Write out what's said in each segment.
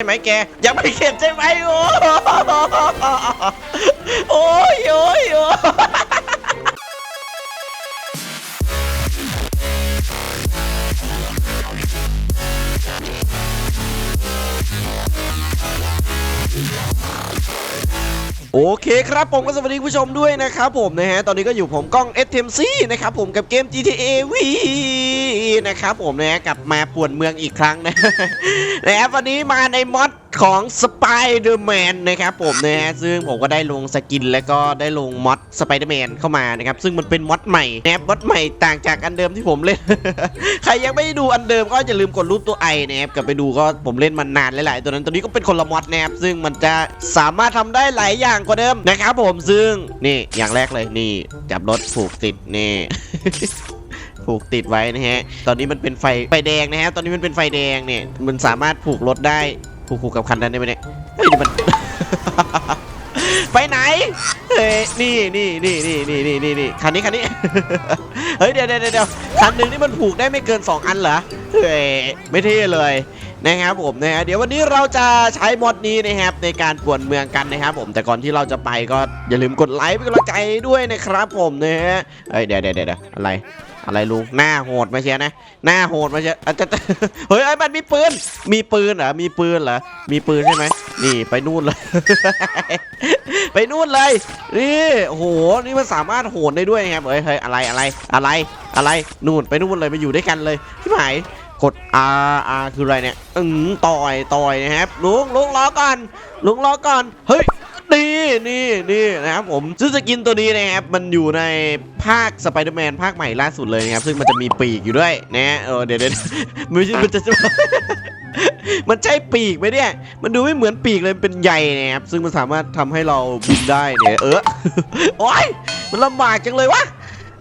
ใช่ไหมแกยังไม่เข็ดใช่ไหมโอ้โอ้ยโอ้ยโอ้ย โอเคครับผมก็สวัสดีคุณผู้ชมด้วยนะครับผมนะฮะตอนนี้ก็อยู่ผมกล้อง SMC นะครับผมกับเกม GTA V นะครับผมนะฮะกลับมาป่วนเมืองอีกครั้งนะนะครับวันนี้มาในมอดของ Spider-Man นะครับผมนะฮะซึ่งผมก็ได้ลงสกินแล้วก็ได้ลงมอด Spider-Man เข้ามานะครับ ซึ่งมันเป็นมอดใหม่นะครับมอดใหม่ต่างจากอันเดิมที่ผมเล่น ใครยังไม่ได้ดูอันเดิมก็อย่าลืมกดรูปตัวไอนะครับกลับไปดูก็ผมเล่นมานานหลายๆตัวนั้นตัวนี้ก็เป็นคนละมอดนะครับซึ่งมันจะสามารถทำได้หลายอย่างกว่าเดิมนะครับผมซึ่งนี่อย่างแรกเลยนี่จับรถผูกติดนี่ผูกติดไว้นะฮะ ตอนนี้มันเป็นไฟไฟแดงนะฮะ ตอนนี้มันเป็นไฟแดงเนี่ย มันสามารถผูกรถได้ ผูกผูกกับคันนั้นได้ไหมเนี่ยเฮ้ยมัน ไปไหน เฮ้ยนี่นี่นี่นี่นี่นี่นี่นี่คันนี้คันนี้ เฮ้ยเดี๋ยวเดี๋ยวเดี๋ยวคันหนึ่งนี่มันผูกได้ไม่เกิน 2 อันเหรอ เฮ้ยไม่เท่เลย นะครับผมนะฮะเดี๋ยววันนี้เราจะใช้มอดนี้นะครับในการป่วนเมืองกันนะครับผมแต่ก่อนที่เราจะไปก็อย่าลืมกดไลค์เป็นกำลังใจด้วยนะครับผมนะฮะเอ้ยเดี๋ยวเดี๋ยวเดี๋ยวอะไรอะไรลุงหน้าโหดมาเชียนะหน้าโหดมาเชียอาจจะเฮ้ยไอ้มันมีปืน มีปืนเหรอมีปืนเหรอมีปืนใช่ไหมนี่ไปนู่นเลย ไปนู่นเลยนี่โอ้โหนี่มันสามารถโหนได้ด้วยนะครับเฮ้ยเฮ้ยอะไรอะไรอะไรอะไรนู่นไปนู่นเลยมาอยู่ด้วยกันเลยที่หมาย กด R R คืออะไรเนี่ยอืมต่อยต่อยนะครับลุงลุงรอก่อนลุงรอก่อนเฮ้ยนี่นี่นี่นะครับผมซึ่งสกินตัวนี้นะครับมันอยู่ในภาคสไปเดอร์แมนภาคใหม่ล่าสุดเลยนะครับ ซึ่งมันจะมีปีกอยู่ด้วยนะเออเดี๋ยวเดี๋ยวไม่ใช่มันจะมันใช่ปีกไหมเนี่ย มันดูไม่เหมือนปีกเลยเป็นใยนะครับซึ่งมันสามารถทำให้เราบินได้เนี่ยเออโอ๊ยมันลำบากจังเลยวะ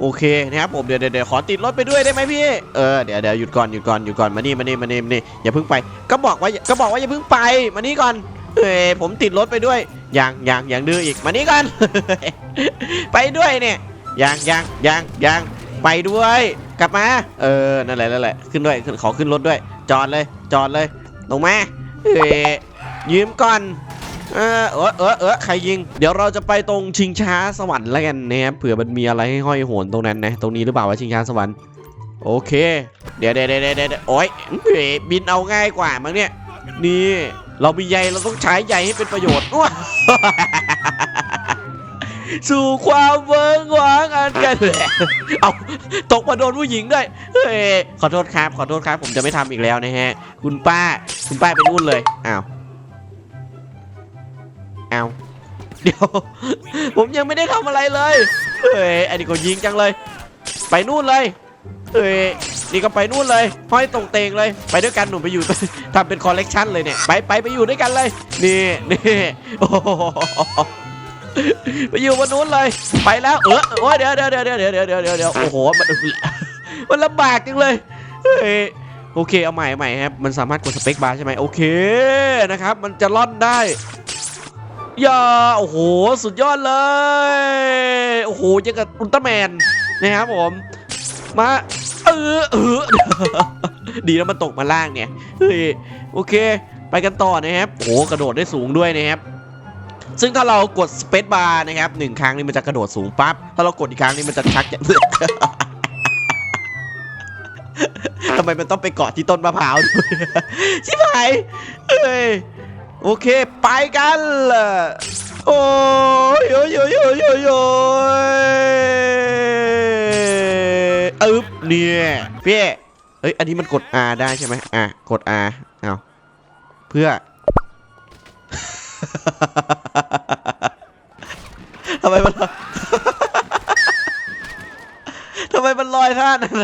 โอเคนะครับผมเดี๋ยวเดี๋ยวขอติดรถไปด้วยได้ไหมพี่เออเดี๋ยวเดี๋ยวหยุดก่อนหยุดก่อนหยุดก่อนมานี่มานี่มานี่มานี่อย่าเพิ่งไป ก็บอกว่าก็บอกว่าอย่าเพิ่งไปมานี่ก่อนเอ้ยผมติดรถไปด้วยยังยังยังดื้ออีกมานี่ก่อนไปด้วยเนี่ยยังยังยังยังไปด้วยกลับมา เออนั่นแหละนั่นแหละขึ้นด้วยขึ้นขอขึ้นรถด้วย จอดเลยจอดเลยลงมาเอ้ยยืมก่อน เออเออเออเออใครยิง เดี๋ยวเราจะไปตรงชิงช้าสวรรค์แล้วกันนะครับเผื่อมันมีอะไรให้ห้อยโหนตรงนั้นนะ ตรงนี้หรือเปล่าวะชิงช้าสวรรค์ โอเค เดี๋ยวเดี๋ยวเดี๋ยวเดี๋ยวเดี๋ยวโอ๊ยเฮ้ยบินเอาง่ายกว่ามั้งเนี่ย นี่ เรามีใยเราต้องใช้ใยให้เป็นประโยชน์ว้าสู่ความเวิงหวางอันกันแหลเอาตกมาโดนผู้หญิงด้วยเฮ้ยขอโทษครับ ขอโทษครับ ผมจะไม่ทำอีกแล้วนะฮะ คุณป้า คุณป้าไปนู่นเลย อ้าว เอาเดี๋ยว ผมยังไม่ได้ทำอะไรเลยเอ้ยอันนี้ก็ยิงจังเลย ไปนู่นเลยเอ้ยนี่ก็ไปนู่นเลยห้อยตรงเตงเลย ไปด้วยกันหนุ่มไปอยู่ ทำเป็นคอลเลกชันเลยเนี่ยไปไปไปอยู่ด้วยกันเลย นี่นี่โอ้ไปอยู่บนนู้นเลย ไปแล้วเออโอ้เดี๋ยวเดี๋ยวเดี๋ยวเดี๋ยวเดี๋ยวเดี๋ยวเดี๋ยวโอ้โหมันมันลำบากจังเลยเฮ้ยโอเคเอาใหม่ใหม่ครับมันสามารถกดสเปคบาร์ใช่ไหมโอเคนะครับ มันจะล่อนได้ ยาโอ้โห สุดยอดเลย โอ้โหยังกับอุลตร้าแมนนะครับผม มาเออเออดีแล้วมันตกมาล่างเนี่ยเฮ้ยโอเค ไปกันต่อนะครับโอ้โหกระโดดได้สูงด้วยนะครับซึ่งถ้าเรากดสเปซบาร์นะครับหนึ่งครั้งนี่มันจะกระโดดสูงปั๊บถ้าเรากดอีกครั้งนี่มันจะชักจะทำไมมันต้องไปเกาะที่ต้นมะพร้าวด้วยชิบหายเฮ้ย โอเค ไปกัน โอ้ยโอ้ยโอ้ยโอ้ยโอ้ยอึ๊บเนี่ยพี่เอ้ย อันนี้มันกด R ได้ใช่ไหมอะ กด R เอาเพื่อทำไมมันทำไมมันลอยท่านั้น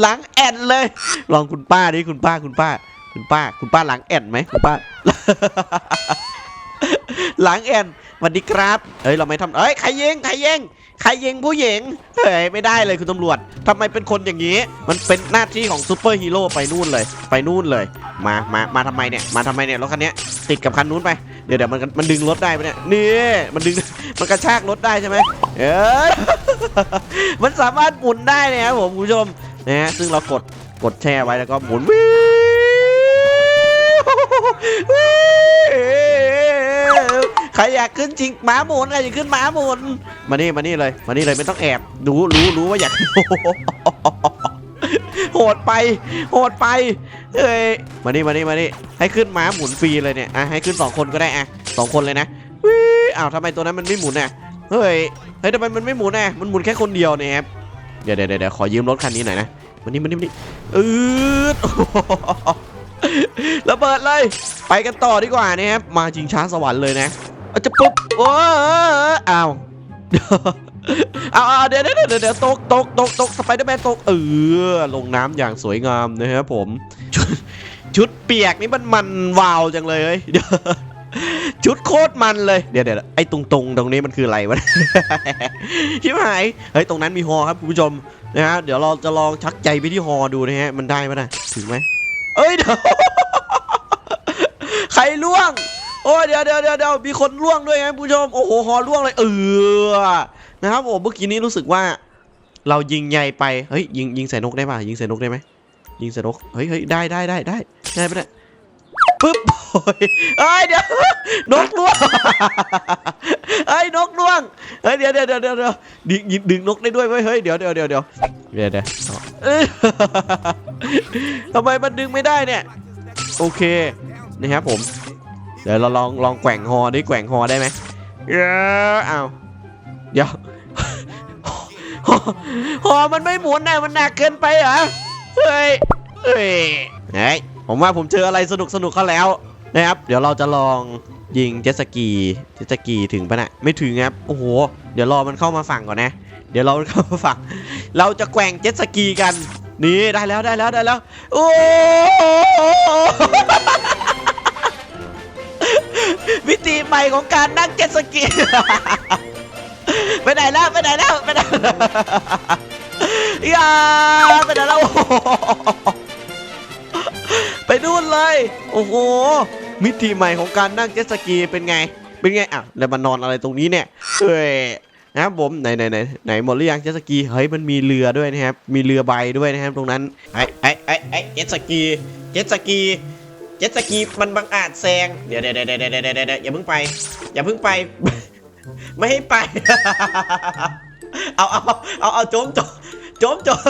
หลังแอนเลย ลองคุณป้าดิคุณป้าคุณป้า คุณป้า คุณป้าหลังแอนไหมคุณป้าหลังแอนสวัสดีครับ เฮ้ย เราไม่ทำเอ้ย ใครยิง ใครยิง ใครยิงผู้หญิง เฮ้ย ไม่ได้เลยคุณตำรวจทำไมเป็นคนอย่างนี้ มันเป็นหน้าที่ของซูเปอร์ฮีโร่ไปนู่นเลย ไปนู่นเลย มา มา มาทำไมเนี่ย มาทำไมเนี่ย รถคันนี้ติดกับคันนู้นไป เดี๋ยวเดี๋ยวมัน มันดึงรถได้ปะเนี่ย นี่ มันดึง มันกระชากรถได้ใช่ไหมเออมันสามารถหมุนได้นะครับผมคุณผู้ชม นะฮะซึ่งเรากด กดแช่ไว้แล้วก็หมุนวิ่ ใครอยากขึ้นจริงหมาหมุนใครอยากขึ้นหมาหมุนมานี่มานี่เลยมานี่เลยไม่ต้องแอบรู้รู้รู้ว่าอยากโหดไป โหดไปเฮ้ยมานี่มานี่มานี่ให้ขึ้นหมาหมุนฟรีเลยเนี่ยอะให้ขึ้นสองคนก็ได้อะสองคนเลยนะวิอ้าวทำไมตัวนั้นมันไม่หมุนอะเฮ้ยเฮ้ยทำไมมันไม่หมุนอะมันหมุนแค่คนเดียวเนี่ยครับเดี๋ยวเดี๋ยวเดี๋ยวขอยืมรถคันนี้หน่อยนะมานนี่มานนี่มานนี่อืด ระเบิดเลย ไปกันต่อดีกว่านะครับ มาชิงช้าสวรรค์เลยนะอาจะปุ๊บโอ้อ้าวเอาเอาเดี๋ยวเดี๋ยวเดี๋ยวตกตกตกตกสไปเดอร์แมนตกเออลงน้ำอย่างสวยงามนะครับผมชุดชุดเปียกนี่มันมันวาวจังเลย ชุดโคตรมันเลย เดี๋ยวเดี๋ยวไอ้ตรงตรงตรงนี้มันคืออะไรวะชิบหายเฮ้ยตรงนั้นมีฮอครับคุณผู้ชมนะฮะเดี๋ยวเราจะลองชักใจไปที่ฮอดูนะฮะมันได้ไหมนะถึงไหม เอ้ยเดี๋ยว ใครล่วง โอ้เดี๋ยวเดี๋ยวเดี๋ยวเดี๋ยวมีคนล่วงด้วยครับผู้ชม โอ้โหหอล่วงเลย เออ นะครับโอ้เมื่อกี้นี้รู้สึกว่า เรายิงใหญ่ไป เฮ้ยยิงยิงใส่นกได้ป่ะยิงใส่นกได้ไหมยิงใส่นก เฮ้ยเฮ้ยได้ได้ได้ได้ได้ปะเนี่ย ปึ๊บโอ้ยเอ้ยเดี๋ยวนกล่วงเอ้ยนกล่วงเฮ้ยเดี๋ยวเดี๋ยวเดี๋ยวเดี๋ยวเดี๋ยวดึงดึงนกได้ด้วยเว้ยเฮ้ยเดี๋ยวเดี๋ยวเดี๋ยวเดี๋ยวเดี๋ยวเดี๋ยวเอ้ยทำไมมันดึงไม่ได้เนี่ยโอเคนะครับผมเดี๋ยวเราลองลองแกว่งฮอดิแกว่งฮอได้ไหมเออเอาเดี๋ยวฮอฮอมันไม่หมุนนะมันหนักเกินไปเหรอ เฮ้ย เฮ้ยเฮ้ย ผมว่าผมเจออะไรสนุกสนุกเขาแล้วนะครับ เดี๋ยวเราจะลองยิงเจ็ตสกีเจ็ตสกีถึงปะนะไม่ถึงครับโอ้โห เดี๋ยวรอมันเข้ามาฝั่งก่อนนะ เดี๋ยวเราเข้ามาฝั่ง เราจะแกว่งเจ็ตสกีกันนี่ได้แล้วได้แล้วได้แล้วโอ้มิติใหม่ของการนั่งเจ็ตสกีไปไหนแล้วไปไหนแล้วไปไหนอย่าไปไหนแล้ว โอ้โห มิติใหม่ของการนั่งเจ็ตสกีเป็นไง เป็นไงอะแล้วมานอนอะไรตรงนี้เนี่ยเฮ้ยนะครับผมไหนไหนไหนไหนหมดหรือยังเจ็ตสกีเฮ้ยมันมีเรือด้วยนะครับ มีเรือใบด้วยนะครับตรงนั้นไอ้ไอ้ไอ้ไอ้เจ็ตสกีเจ็ตสกีเจ็ตสกีมันบังอาจแซงเดี๋ยวเดี๋ยวเดี๋ยวเดี๋ยวเดี๋ยวเดะอย่าเพิ่งไป อย่าเพิ่งไป ไม่ให้ไป เอาเอาเอาเอาโจมโจมโจมโจม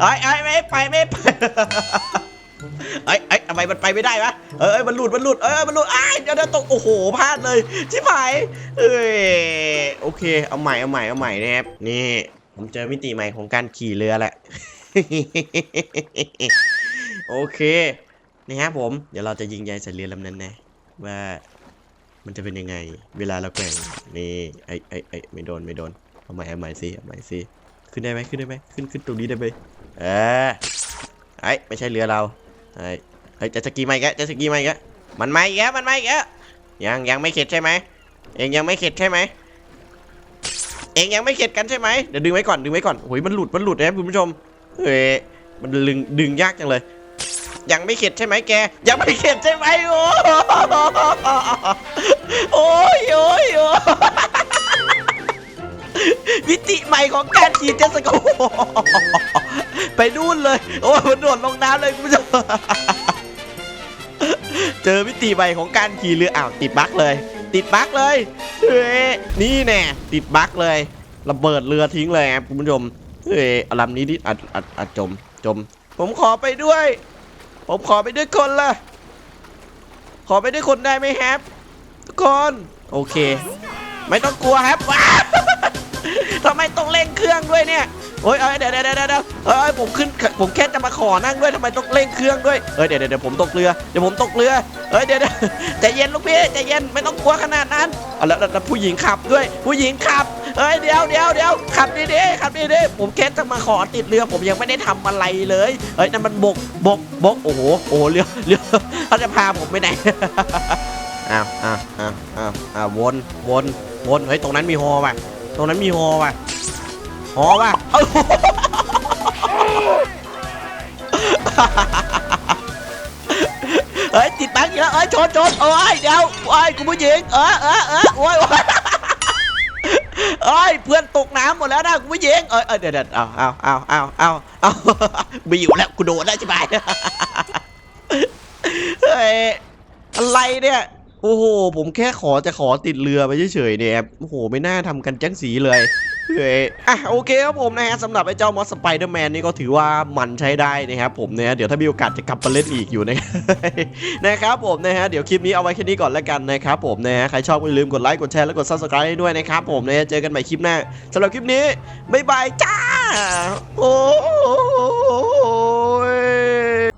ไอ้ไอ้ไม่ให้ไปไม่ให้ไป ไอ้ไอ้ทำไมมันไปไม่ได้วะเออเออมันหลุดมันหลุดเออมันหลุดไอ้ายเดี๋ยวเดี๋ยวตกโอ้โหพลาดเลยชิบหายเอ้ยโอเคเอาใหม่เอาใหม่เอาใหม่นะครับนี่ผมเจอมิติใหม่ของการขี่เรือแหละโอเคนะครับผม เดี๋ยวเราจะยิงใยใส่เรือลำนั้นนะว่ามันจะเป็นยังไง เวลาเราแกว่งนี่ไอ้ไอ้ไอ้ไม่โดนไม่โดนเอาใหม่เอาใหม่สิเอาใหม่สิขึ้นได้ไหมขึ้นได้ไหมขึ้นขึ้นตรงนี้ได้ไหมเออไอ้ไม่ใช่เรือเรา ไอ้ไอ้ยจะสกีไหมแกจะสกีไหมแกมันไม่แกมันไม่แกยังยังไม่เข็ดใช่ไหมเองยังไม่เข็ดใช่ไหมเองยังไม่เข็ดกันใช่ไหมเดี๋ยวดึงไว้ก่อนดึงไว้ก่อนโอ้ยมันหลุดมันหลุดนะครับคุณผู้ชมเฮ้ยมันดึงดึงยากจังเลย ยังไม่เข็ดใช่ไหมแก ยังไม่เข็ดใช่ไหมโอ้โอ้ยโอ้ยโอ้วิติใหม่ของการขี่เจสกี ไปนู่นเลย โอ้ยมันโดดลงน้ำเลยคุณผู้ชมเจอวิติใหม่ของการขี่เรืออ้าวติดบั๊กเลย ติดบั๊กเลยเฮ้ยนี่แน่ติดบั๊กเลยระเบิดเรือทิ้งเลยครับคุณผู้ชมเฮ้ยลำนี้ดิอัดอัดอัดจมจม ผมขอไปด้วย ผมขอไปด้วยคนละขอไปด้วยคนได้ไหมครับทุกคนโอเค ไม่ต้องกลัวครับว้าทำไมต้องเร่งเครื่องด้วยเนี่ย โอ้ยเอ้ยเดี๋ยวเดี๋ยวเดี๋ยวเดี๋ยวเอ้ยผมขึ้นผมแค่จะมาขอนั่งด้วยทำไมต้องเร่งเครื่องด้วยเอ้ยเดี๋ยวเดี๋ยวเดี๋ยวผมตกเรือเดี๋ยวผมตกเรือเอ้ยเดี๋ยวเดี๋ยวใจเย็นลูกพี่ใจเย็นไม่ต้องกลัวขนาดนั้นเอาแล้วแล้วผู้หญิงขับด้วย ผู้หญิงขับเอ้ยเดี๋ยวเดี๋ยวเดี๋ยวขับดีๆขับดีๆผมแค่จะมาขอติดเรือ ผมยังไม่ได้ทำอะไรเลยเอ้ยนั่นมันบกบกบกโอ้โหโอ้โหเรือเรือเขาจะพาผมไปไหนอ้าวอ้าวอ้าวอ้าวอ้าววนวนวนเฮ้ยตรงนั้นมีฮอว่ะตรงนั้นมีฮอว่ะ ฮอว่ะเอ้าเฮ้ยติดบังอีกแล้วเอ้ยชนชนเอ้ยเดี๋ยวโอ้ยคุณผู้หญิงเออเออเออโอ้ยโอ้ยเอ้ยเพื่อนตกน้ำหมดแล้วนะคุณผู้หญิงเอ้ยเอ้ยเดี๋ยวเดี๋ยวเอาเอาเอาเอาเอาเอาไม่อยู่แล้วกูโดนแล้วใช่ไหมเฮ้ยอะไรเนี่ยโอ้โห ผมแค่ขอจะขอติดเรือไปเฉยๆเนี่ยโอ้โห ไม่น่าทำกันจังสีเลย เฮ้ยอะโอเคครับผมนะฮะสำหรับไอ้เจ้ามอสสไปเดอร์แมนนี่ก็ถือว่ามันใช้ได้นะครับผมเนะฮะเดี๋ยวถ้ามีโอกาสจะกลับมาเล่นอีกอยู่นะนะครับผมนะฮะเดี๋ยวคลิปนี้เอาไว้แค่นี้ก่อนแล้วกันนะครับผมนะฮะใครชอบก็อย่าลืมกดไลค์กดแชร์และกด subscribe ให้ด้วยนะครับผมนะฮะเจอกันใหม่คลิปหน้าสำหรับคลิปนี้บ๊ายบายจ้าโอ้ย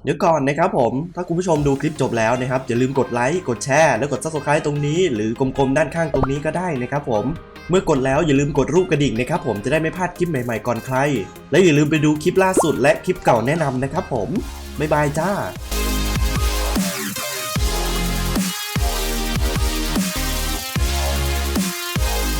เดี๋ยวก่อนนะครับผม ถ้าคุณผู้ชมดูคลิปจบแล้วนะครับอย่าลืมกดไลค์กดแชร์แล้วกด subscribe ตรงนี้ หรือกลมๆด้านข้างตรงนี้ก็ได้นะครับผม เมื่อกดแล้วอย่าลืมกดรูปกระดิ่งนะครับผมจะได้ไม่พลาดคลิปใหม่ๆก่อนใคร และอย่าลืมไปดูคลิปล่าสุดและคลิปเก่าแนะนำนะครับผมบ๊ายบายจ้า